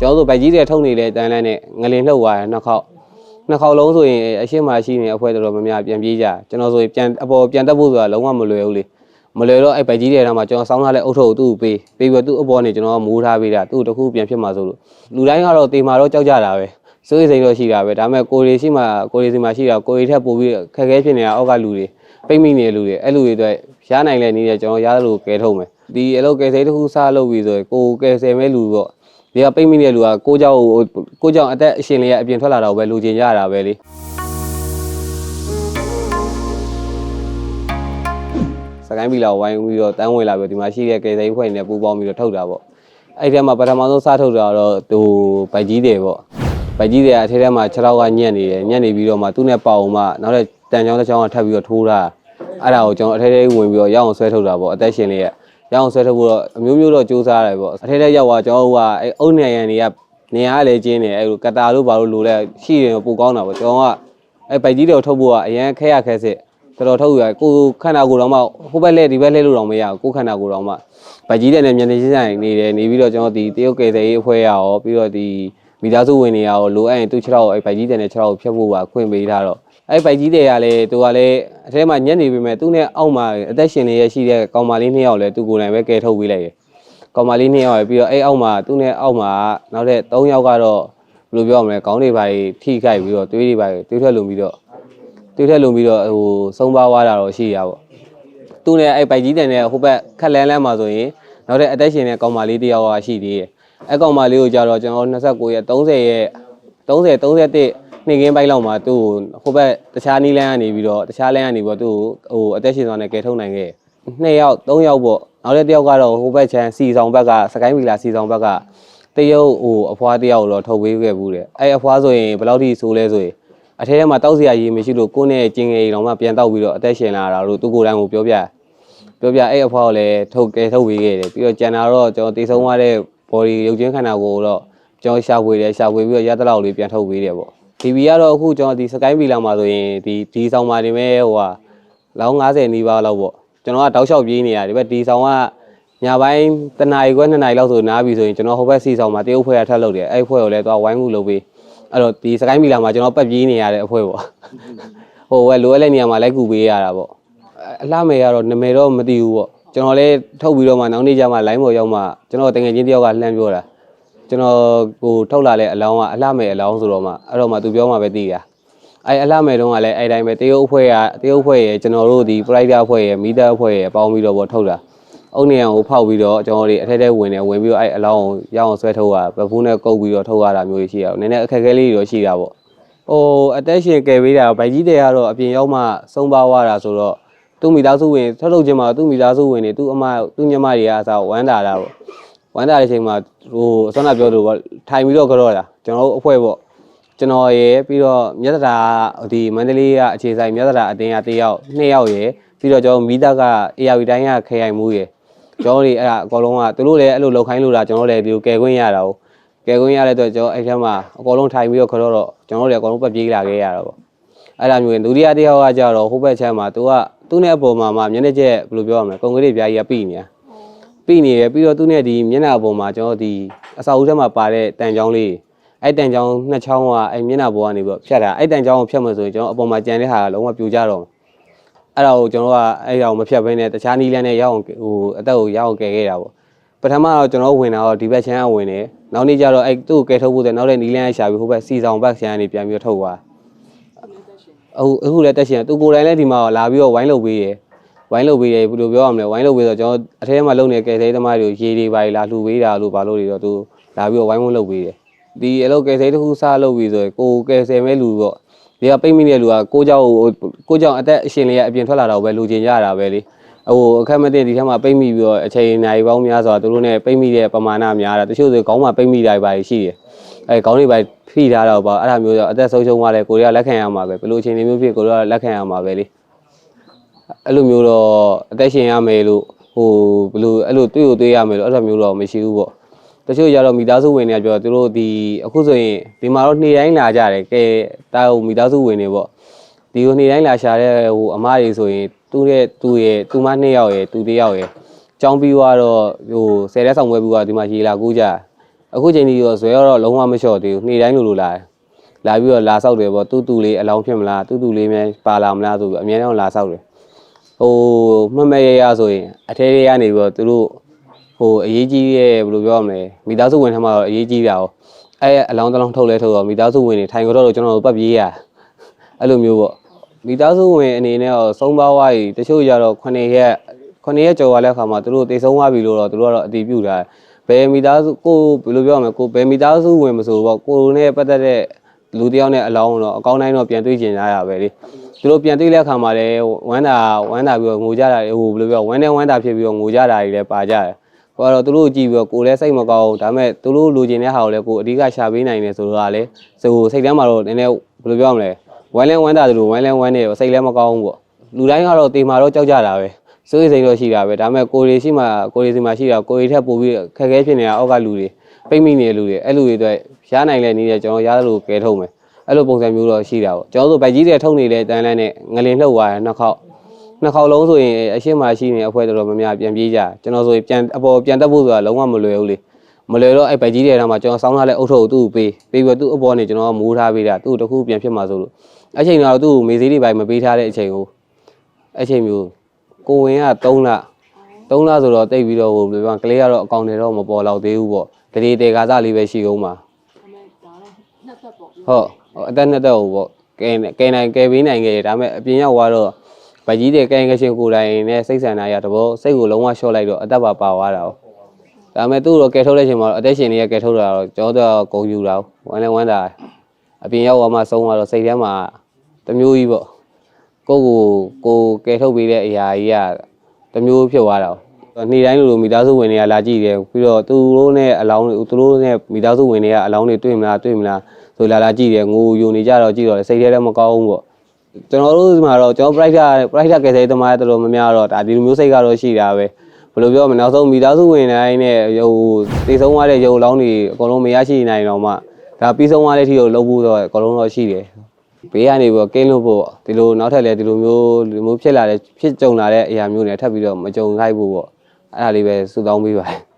ကျွန်တော်တို့ဗိုက်ကြီးတွေထုတ်နေတဲ့တန်းလန်းနဲ့ငလင်လှုပ်သွားတယ်နှစ်ခေါက်နှစ်ခေါက်လုံးဆိုရင်အရှိမရှိနေအဖွဲတော်တော်များများပြန်ပြေးကြကျွန်တော်ဆိုရင်ပြန်အပေါ်ပြန်တက်ဖို့ဆိုတာလုံးဝမလွယ်ဘူးလေမလွယ်တော့အဲ့ဗိုက်ကြီးတွေထဲမှာကျွန်တော်စောင်းထားတဲ့အုတ်ထုပ်ကိုသူ့ကိုပေးပေးပြီးတော့သူ့အပေါ်နေကျွန်တော်ကမိုးထားပေးတာသူ့တစ်ခုပြန်ဖြစ်မှာဆိုလို့လူတိုင်းကတော့တေမာတော့ကြောက်ကြတာပဲစိုးရိမ်စိတ်တော့ရှိတာပဲဒါပေမဲ့ကိုရီရှိမှကိုရီစီမှာရှိတာကိုရီထက်ပိုပြီးခက်ခဲဖြစ်နေတာအောက်ကလူတွေပိတ်မိနေတဲ့လူတွေအဲ့လူတွေအတွက်ရနိုင်တဲ့နည်းနဲ့ကျွန်တော်ရသလိုကဲထုတ်မယ်ဒီအလုပ်ကဲစိတ်တစ်ခုစားလုပ်ပြီးဆိုရင်ကိုကဲဆယ်မဲ့လူတော့ ဒီကပိတ်မိတဲ့လူကကိုเจ้าကိုเจ้าအသက်အရှင်လေးကအပြင်ထွက်လာတော့ပဲလူချင်းရတာပဲလေစကိုင်းပြီလာဝိုင်းပြီးတော့တန်းဝင်လာပြီးဒီမှာရှိတဲ့ကေစိဖွဲ့နေပူပေါင်းပြီးတော့ထုတ်တာပေါ့အဲ့ထဲမှာပထမဆုံးစထုတ်တာတော့သူဗိုက်ကြီးတယ်ပေါ့ဗိုက်ကြီးတယ်အထဲထဲမှာ6လောက်ကညက်နေတယ်ညက်နေပြီးတော့မှသူ့နဲ့ပေါအောင်မှနောက်တဲ့တန်ချောင်းတစ်ချောင်းကထပ်ပြီးတော့ထိုးတာအဲ့ဒါကိုကျွန်တော်အထဲထဲဝင်ပြီးတော့ရအောင်ဆွဲထုတ်တာပေါ့အသက်ရှင်လေးက ရအောင်ဆွဲထုတ်ဖို့တော့အမျိုးမျိုးတော့စူးစမ်းရတယ်ပေါ့အထက်ထက်ရောက်သွားကျွန်တော်တို့ကအဲအုတ်နေရန်တွေကနေရာကလည်းကျင်းနေအဲလိုကတာလို့ဘာလို့လိုလဲရှိရင်ပိုကောင်းတာပေါ့ကျွန်တော်ကအဲပိုက်ကြီးတွေထုတ်ဖို့ကအရင်ခဲရခဲစစ်တော်တော်ထုတ်ရကိုခန္ဓာကိုယ်တော့မှဟိုဘက်လဲဒီဘက်လဲလို့တော့မရဘူးကိုခန္ဓာကိုယ်တော့မှပိုက်ကြီးတွေနဲ့မျက်နှာချင်းဆိုင်နေတယ်နေပြီးတော့ကျွန်တော်ဒီတရုတ်ကယ်ဆယ်ရေးအဖွဲ့ရရောပြီးတော့ဒီမိသားစုဝင်တွေရောလိုအပ်ရင်သူ့ခြေထောက်အဲပိုက်ကြီးတွေနဲ့ခြေထောက်ကိုဖြတ်ဖို့ပါခွင့်ပေးထားတော့ အဲ့ပိုက်ကြီးတွေကလည်းသူကလည်းအထဲမှာညက်နေပြီမဲ့သူနဲ့အောက်မှာအသက်ရှင်နေရရှိတဲ့ကောင်မလေးနှစ်ယောက်လည်းသူကိုယ်တိုင်ပဲကယ်ထုတ်ပေးလိုက်တယ်။ကောင်မလေးနှစ်ယောက်ရယ်ပြီးတော့အဲ့အောက်မှာသူနဲ့အောက်မှာနောက်ထပ်၃ယောက်ကတော့ဘယ်လိုပြောရမလဲခေါင်းတွေပါထိခိုက်ပြီးတော့သွေးတွေပါသွေးထွက်လုံပြီးတော့သွေးထွက်လုံပြီးတော့ဟိုဆုံးပါသွားတာတော့ရှိရပါပေါ့။သူနဲ့အဲ့ပိုက်ကြီးတန်နဲ့ဟိုဘက်ခက်လန်းလန်းမှာဆိုရင်နောက်ထပ်အသက်ရှင်တဲ့ကောင်မလေးတစ်ယောက်ကရှိသေးတယ်။အဲ့ကောင်မလေးကိုကြတော့ကျွန်တော်29ရက်30ရက်30 31 နေ့ကင်းပိုင်းလောက်မှာသူ့ကိုဟိုဘက်တခြားနီးလန်းကနေပြီးတော့တခြားလန်းကနေပြီးတော့သူ့ကိုဟိုအသက်ရှင်သွားနဲ့ကယ်ထုတ်နိုင်ခဲ့နှစ်ယောက်သုံးယောက်ပေါ့နောက်တစ်ယောက်ကတော့ဟိုဘက်ချမ်းစီဆောင်ဘက်ကစကိုင်းမီလာစီဆောင်ဘက်ကတရုတ်ဟိုအဖွားတယောက်တော့ထုတ်ပေးခဲ့ဘူးတဲ့အဲ့အဖွားဆိုရင်ဘယ်လောက်ထိဆိုးလဲဆိုရင်အထဲထဲမှာတောက်စရာရေးမရှိလို့ကိုယ့်နဲ့ကျင်ငယ်တော်မှပြန်တောက်ပြီးတော့အသက်ရှင်လာတာလို့သူကိုယ်တိုင်ကိုပြောပြပြောပြအဲ့အဖွားကိုလည်းထုတ်ကယ်ထုတ်ပေးခဲ့တယ်ပြီးတော့ကျန်တာတော့ကျွန်တော်တည်ဆုံးသွားတဲ့ body ရုပ်ချင်းခန္ဓာကိုယ်တော့ကျွန်တော်ရှာဖွေတယ်ရှာဖွေပြီးတော့ရတဲ့လောက်လေးပြန်ထုတ်ပေးတယ်ပေါ့ TV ကတော့အခုကျွန်တော်ဒီ Sky V လာမှာဆိုရင်ဒီဒီဆောင်မှာနေမဲ့ဟိုဟာလောင်း90နီးပါးလောက်ပေါ့ကျွန်တော်ကတောက်လျှောက်ပြေးနေရတယ်ဒီဘက်ဒီဆောင်ကညပိုင်းတနာရီခွဲ2နာရီလောက်ဆိုနားပြီဆိုရင်ကျွန်တော်ဟိုဘက်စီဆောင်မှာတရုတ်ဖွဲ့ရထပ်လုပ်တယ်အဲ့ဖွဲ့ကိုလည်းသွားဝိုင်းမှုလုပ်ပေးအဲ့တော့ဒီ Sky V လာမှာကျွန်တော်ပတ်ပြေးနေရတဲ့အဖွဲ့ပေါ့ဟိုကလိုအပ်တဲ့နေရာမှာလိုက်ကူပေးရတာပေါ့အလှမယ်ကတော့နာမည်တော့မသိဘူးပေါ့ကျွန်တော်လည်းထုတ်ပြီးတော့မှနောက်နေ့ကျမှ line ပေါ်ရောက်မှကျွန်တော်တကယ်ချင်းတယောက်ကလှမ်းပြောတာ ကျွန်တော်ကိုထုတ်လာတဲ့အလောင်းကအလှမဲ့အလောင်းဆိုတော့မှအဲ့တော့မှသူပြောမှပဲသိတာအဲ့အလှမဲ့တုန်းကလည်းအဲ့တိုင်းပဲတရုတ်အဖွဲ့ကတရုတ်အဖွဲ့ရဲ့ကျွန်တော်တို့ဒီ private အဖွဲ့ရဲ့မီတာအဖွဲ့ရဲ့ပေါင်းပြီးတော့ပေါ့ထုတ်တာအုတ်နေအောင်ကိုဖောက်ပြီးတော့ကျွန်တော်တို့အထက်ထဲဝင်နေဝင်ပြီးတော့အဲ့အလောင်းကိုရအောင်ဆွဲထုတ်ရဗဖူးနဲ့ကုတ်ပြီးတော့ထုတ်ရတာမျိုးရှိရအောင်နည်းနည်းအခက်အခဲလေးတွေတော့ရှိတာပေါ့ဟိုအသက်ရှင်ကယ်ပေးတာဗိုက်ကြီးတွေကတော့အပြင်ရောက်မှဆုံးပါသွားတာဆိုတော့သူ့မိသားစုဝင်ထုတ်ထုတ်ခြင်းမှာသူ့မိသားစုဝင်တွေသူ့အမသူ့ညီမတွေအားစားဝမ်းတာတာပေါ့ ဝမ်းသာတဲ့အချိန်မှာဟိုအစောနပြောလို့ပေါ့ထိုင်ပြီးတော့ကြော့တာကျွန်တော်တို့အဖွဲ့ပေါ့ကျွန်တော်ရယ်ပြီးတော့မြတ်တာဒီမန္တလေးကအခြေဆိုင်မြတ်တာအတင်းကတယောက်နှစ်ယောက်ရယ်ပြီးတော့ကျွန်တော်မိသားက AR တိုင်းကခရိုင်မှုရယ်ကျွန်တော်တွေအဲ့ဒါအကောင်လုံးကသူတို့လည်းအဲ့လိုလောက်ခိုင်းလို့တာကျွန်တော်လည်းဒီလိုကယ်ခွင့်ရတာကိုကယ်ခွင့်ရတဲ့အတွက်ကျွန်တော်အဲ့ထဲမှာအကောင်လုံးထိုင်ပြီးတော့ကြော့တော့ကျွန်တော်တို့လည်းအကောင်လုံးပတ်ပြေးလာခဲ့ရတာပေါ့အဲ့ဒါမျိုးဒုတိယတစ်ယောက်ကကြတော့ဟိုဘက်ချမ်းမှာသူကသူ့နဲ့အပေါ်မှာမှမျက်နှာကျက်ဘယ်လိုပြောရမလဲကွန်ကရစ်ပြားကြီးကပြီးနေတာ ပြီးနေရပြီးတော့သူနဲ့ဒီမျက်နှာပေါ်မှာကျွန်တော်ဒီအစာအုပ်ထဲမှာပါတဲ့တန်ချောင်းလေးအဲ့တန်ချောင်းနှစ်ချောင်းကအဲ့မျက်နှာပေါ်ကနေပြီးတော့ဖြတ်တာအဲ့တန်ချောင်းကိုဖြတ်မှဆိုရင်ကျွန်တော်အပေါ်မှာကြံတဲ့ဟာကလုံးဝပြိုကျတော့မှာအဲ့ဒါကိုကျွန်တော်ကအဲ့ဒါကိုမဖြတ်ဘဲနဲ့တခြားနီးလန်းနဲ့ရအောင်ဟိုအသက်ကိုရအောင်ကယ်ခဲ့တာပေါ့ပထမတော့ကျွန်တော်ဝင်တာတော့ဒီဘက်ချမ်းကဝင်တယ်နောက်နေ့ကျတော့အဲ့သူ့ကိုကယ်ထုတ်ဖို့တဲ့နောက်တဲ့နီးလန်းရှာပြီးဟိုဘက်စီဆောင်ဘက်ချမ်းကနေပြန်ပြီးတော့ထုတ်သွားအခုအခုလည်းတက်ရှင်သူကိုယ်တိုင်လည်းဒီမှာလာပြီးတော့ဝိုင်းလုပ်ပေးရယ် ဝိုင်းလုပ်ပေးတယ်ဘယ်လိုပြောရမလဲဝိုင်းလုပ်ပေးဆိုတော့ကျွန်တော်အထဲမှာလုပ်နေတဲ့ကယ်ဆယ်ရေးသမားတွေကိုရေတွေပါလာလှူပေးတာလို့ဘာလို့တွေတော့သူလာပြီးတော့ဝိုင်းဝန်းလုပ်ပေးတယ်ဒီအလုပ်ကယ်ဆယ်ရေးတစ်ခုစားလုပ်ပြီးဆိုရင်ကိုကယ်ဆယ်မဲ့လူတော့ဒီကပိတ်မိနေတဲ့လူကကိုเจ้าကိုเจ้าအသက်အရှင်လေးကအပြင်ထွက်လာတော့ပဲလူချင်းရတာပဲလေဟိုအခက်မသိဒီထဲမှာပိတ်မိပြီးတော့အချိန်နိုင်ပေါင်းများစွာသူတို့ ਨੇ ပိတ်မိတဲ့ပမာဏများတာတချို့ဆိုခေါင်းမှာပိတ်မိတာပါရှိတယ်အဲခေါင်းတွေပါဖိထားတော့ပါအဲ့ဒါမျိုးတော့အသက်ဆုံးရှုံးသွားတယ်ကိုရီးယားလက်ခံရမှာပဲဘယ်လိုအချိန်တွေမျိုးဖြစ်ကိုရီးယားလက်ခံရမှာပဲလေ အဲ့လိုမျိုးတော့အသက်ရှင်ရမယ်လို့ဟိုဘယ်လိုအဲ့လိုတွေ့ကိုတွေ့ရမယ်လို့အဲ့လိုမျိုးတော့မရှိဘူးပေါ့တချို့ကြတော့မိသားစုဝင်တွေကပြောသူတို့ဒီအခုဆိုရင်ဒီမှာတော့နေ့တိုင်းလာကြတယ်ကဲတာဟိုမိသားစုဝင်တွေပေါ့ဒီကိုနေ့တိုင်းလာရှာတဲ့ဟိုအမတွေဆိုရင်သူ့ရဲ့သူ့ရဲ့သူမနှစ်ယောက်ရဲ့သူတစ်ယောက်ရဲ့ចောင်းပြီးတော့ဟိုဆယ်ရက်ဆောင်ပွဲပြီးတော့ဒီမှာရေလာကူးကြအခုချိန်ကြီးရောဇွဲတော့လုံးဝမလျှော့သေးဘူးနေ့တိုင်းလိုလိုလာတယ်လာပြီးတော့လာဆောက်တယ်ပေါ့တူတူလေးအလောင်းဖြစ်မလားတူတူလေးများပါလာမလားဆိုပြီးအများအားလာဆောက်တယ် ဟိုမမရရဆိုရင်အထဲထဲကနေပြီးတော့သူတို့ဟိုအရေးကြီးရဲ့ဘယ်လိုပြောရမလဲမိသားစုဝင်ထမ်းမှာတော့အရေးကြီးတာ哦အဲအလောင်းတစ်လောင်းထုတ်လဲထုတ်တော့မိသားစုဝင်တွေထိုင်ကြတော့ကျွန်တော်တို့ပတ်ပြေးရအဲ့လိုမျိုးပေါ့မိသားစုဝင်အနေနဲ့တော့သုံးပါးဝါးကြီးတချို့ကြတော့9ရက်9ရက်ကျော်သွားတဲ့အခါမှာသူတို့တေဆုံးသွားပြီလို့တော့သူတို့ကတော့အတည်ပြုတာဘယ်မိသားစုကိုဘယ်လိုပြောရမလဲကိုဘယ်မိသားစုဝင်မဆိုပေါ့ကိုနဲ့ပတ်သက်တဲ့ လူတစ်ယောက်နဲ့အလောင်းတော့အကောင်းတိုင်းတော့ပြန်တွေ့ကျင်ကြရပဲလေသူတို့ပြန်တွေ့တဲ့အခါမှာလည်းဝမ်းသာဝမ်းသာပြီးတော့ငိုကြတာဟိုဘယ်လိုပြောဝမ်းနဲ့ဝမ်းသာဖြစ်ပြီးတော့ငိုကြတာတွေလည်းပါကြတယ်ဟိုကတော့သူတို့ကြည့်ပြီးတော့ကိုလည်းစိတ်မကောင်းဘူးဒါပေမဲ့သူတို့လိုချင်တဲ့ဟာကိုလည်းကိုအဓိကရှာပေးနိုင်တယ်ဆိုတော့လည်းဆိုစိတ်ထဲမှာတော့နည်းနည်းဘယ်လိုပြောရမလဲဝမ်းလဲဝမ်းသာတယ်လို့ဝမ်းလဲဝမ်းနေတော့စိတ်လည်းမကောင်းဘူးပေါ့လူတိုင်းကတော့တေမာတော့ကြောက်ကြတာပဲစိုးရိမ်စိတ်တော့ရှိတာပဲဒါပေမဲ့ကိုရီရှိမှကိုရီစီမှာရှိတာကိုရီထက်ပိုပြီးခက်ခဲဖြစ်နေတာအောက်ကလူတွေပိတ်မိနေတဲ့လူတွေအဲ့လူတွေအတွက် ရနိုင်လဲနေတယ်ကျွန်တော်ရသလိုကဲထုတ်မယ်အဲ့လိုပုံစံမျိုးတော့ရှိတာပေါ့ကျွန်တော်တို့ဗိုက်ကြီးတွေထုတ်နေတဲ့တန်းလန်းနဲ့ငလင်လှုပ်သွားတယ်နှစ်ခေါက်နှစ်ခေါက်လုံးဆိုရင်အရှိမရှိနေအဖွဲတော်တော်များများပြန်ပြေးကြကျွန်တော်ဆိုရင်ပြန်အပေါ်ပြန်တက်ဖို့ဆိုတာလုံးဝမလွယ်ဘူးလေမလွယ်တော့အဲ့ဗိုက်ကြီးတွေထဲမှာကျွန်တော်စောင်းထားတဲ့အုတ်ထုပ်ကိုသူ့ကိုပေးပေးပြီးတော့သူ့အပေါ်နေကျွန်တော်ကမိုးထားပေးတာသူ့တခုပြန်ဖြစ်မှာဆိုလို့အဲ့ချိန်တော့သူ့ကိုမေးစည်းတွေပိုင်းမပေးထားတဲ့အချိန်ကိုအဲ့ချိန်မျိုးကိုဝင်က3လ3လဆိုတော့တိတ်ပြီးတော့ဟိုဘယ်လိုပြောကလေးကတော့အကောင်တွေတော့မပေါ်တော့သေးဘူးပေါ့တတိတေကာစလေးပဲရှိအောင်ပါနှစ်သက်ပေါ့ ဟုတ်ဟိုအသက်နှစ်သက်ဟိုပေါ့ကဲကဲနိုင်ကဲပေးနိုင်ခဲ့တယ်ဒါပေမဲ့အပြင်ရောက်သွားတော့ဗကြီးတဲ့ကဲကရှင်ကိုယ်တိုင်နဲ့စိတ်ဆန္ဒရတဘောစိတ်ကိုလုံးဝလျှော့လိုက်တော့အသက်ပါပါသွားတာ哦ဒါပေမဲ့သူ့တော့ကဲထုတ်တဲ့အချိန်မှာတော့အသက်ရှင်တွေကဲထုတ်တာတော့ကျောတော့ဂုံယူတာဝမ်းလဲဝမ်းတာအပြင်ရောက်သွားမှဆုံးသွားတော့စိတ်ထဲမှာတမျိုးကြီးပေါ့ကိုကိုကိုကဲထုတ်ပေးတဲ့အရာကြီးကတမျိုးဖြစ်သွားတာနေ့တိုင်းလိုလိုမိသားစုဝင်တွေကလာကြည့်တယ်ပြီးတော့သူတို့နဲ့အလောင်းတွေသူတို့နဲ့မိသားစုဝင်တွေကအလောင်းတွေတွေ့မလားတွေ့မလား ဆိုလာလာကြည့်တယ်ငိုယိုနေကြတော့ကြည့်တော့စိတ်ထဲလည်းမကောင်းဘူးပေါ့ကျွန်တော်တို့ဒီမှာတော့ကျွန်တော် private private ကယ်ဆယ်ရေးသမားတော်တော်များများတော့ဒါဒီလိုမျိုးစိတ်ကတော့ရှိတာပဲဘယ်လိုပြောမလဲနောက်ဆုံးမိသားစုဝင်တိုင်းနဲ့ဟိုတေဆုံးသွားတဲ့ရုပ်လောင်းတွေအကုန်လုံးမရရှိနိုင်တော့မှဒါပြီးဆုံးသွားတဲ့အထိကိုလုပ်ဖို့တော့အကုန်လုံးတော့ရှိတယ်ဘေးကနေပြီးတော့ကင်းလို့ဖို့ပေါ့ဒီလိုနောက်ထပ်လည်းဒီလိုမျိုးဒီလိုမျိုးဖြစ်လာတဲ့ဖြစ်ကြုံလာတဲ့အရာမျိုးတွေထပ်ပြီးတော့မကြုံခိုက်ဘူးပေါ့အဲ့ဒါလေးပဲစုတောင်းပေးပါတယ်